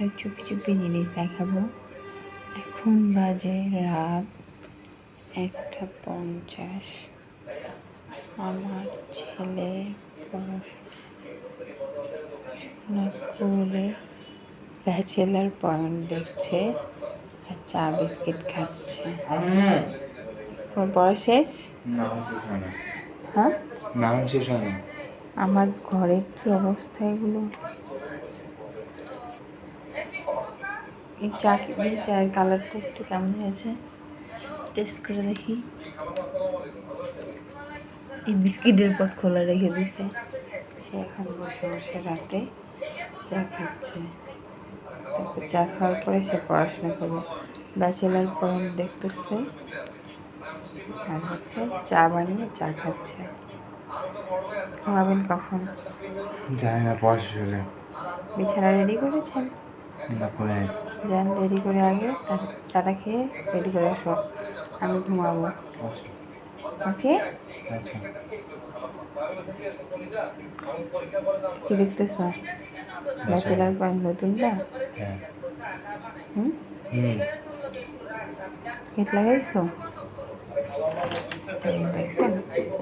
একটা চুপি চুপি জিনিস দেখাবো। এখন বাজে রাত একটা পঞ্চাশ। আমার ছেলে পড়াশোনা করে ব্যাচেলার পয়েন্ট দেখছে আর চা বিস্কিট খাচ্ছে। তোমার পড়া শেষ? শেষ হ্যাঁ? নাম শেষ হয় না। আমার ঘরের কি অবস্থা এগুলো এই চা এই চায়ের কালারটা একটু কেমন হয়েছে? টেস্ট করে দেখি। এই বিস্কিটের পর খোলা রেখে দিছে। সে এখন বসে বসে রাতে চা খাচ্ছে। তারপর চা খাওয়ার পরে সে পড়াশোনা করবে ব্যাচেলার পয়েন্ট দেখতেছে। আর হচ্ছে চা বানিয়ে চা খাচ্ছে। ঘুমাবেন কখন? জানি না হলে বিছানা রেডি করেছেন? না পরে যান রেডি করে আগে চাটা খেয়ে রেডি করে আসো। আমি ঘুমাবো। ওকে? আচ্ছা। কি দেখতেছ? ব্যাচেলার পয়েন্ট নতুন না? হ্যাঁ। হুম? গেট লাগাইছো? দেখছেন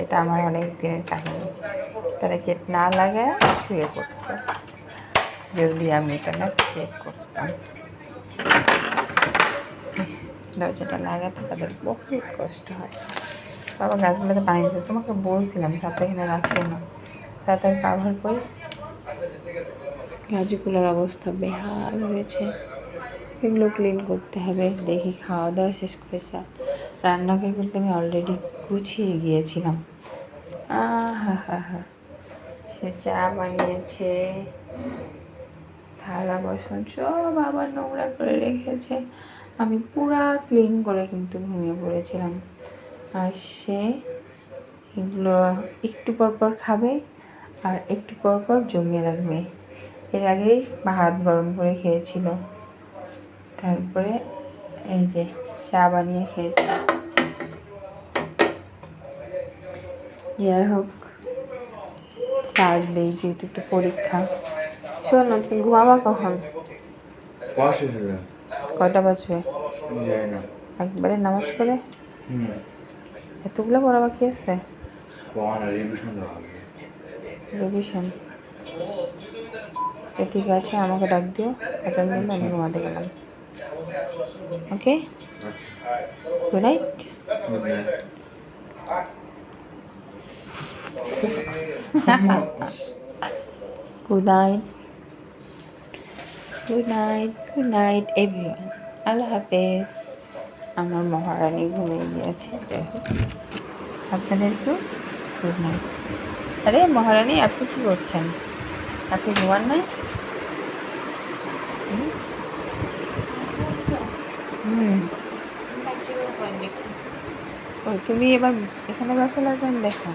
এটা আমার অনেক দিনের কাহিনী। তারা গেট না লাগায় শুয়ে পড়তো। যদি আমি এটা না চেক করতাম। দরজাটা লাগাতে তাদের বহুত কষ্ট হয়। বাবা, গাছগুলোতে পানি দিতে তোমাকে বলছিলাম সাথে এখানে রাখতে না। তাদের কাভার কই গাছগুলোর অবস্থা বেহাল হয়েছে। এগুলো ক্লিন করতে হবে। দেখি খাওয়া দাওয়া শেষ করে চা। রান্নাঘর কিন্তু আমি অলরেডি গুছিয়ে গিয়েছিলাম। আহা হা হা সে চা বানিয়েছে। থালা বাসন, সব আবার নোংরা করে রেখেছে। আমি পুরা ক্লিন করে কিন্তু ঘুমিয়ে পড়েছিলাম। আর সে এগুলো একটু পর পর খাবে আর একটু পর পর জমিয়ে রাখবে। এর আগেই ভাত গরম করে খেয়েছিল। তারপরে এই যে চা বানিয়ে খেয়েছে। যাই হোক স্যার দেই যেহেতু একটু পরীক্ষা। শোন তুমি ঘুমাবা কখন? কয়টা বাজবে? একবারে নামাজ পড়ে? এতগুলো পড়া বাকি আছে? রিভিশন ঠিক আছে আমাকে ডাক দিও। আচান দিলে আমি ঘুমাতে গেলাম। ওকে আচ্ছা। Good night good night good night good night everyone আল্লাহ হাফেজ। আমার মহারানী ঘুমিয়ে গিয়েছে। হোক আপনাদেরকেও গুড নাইট আরে মহারানী, আপনি কী করছেন? আপনি ঘুমান নাই? হুম? তুমি এবার এখানে ব্যাচেলার পয়েন্ট দেখো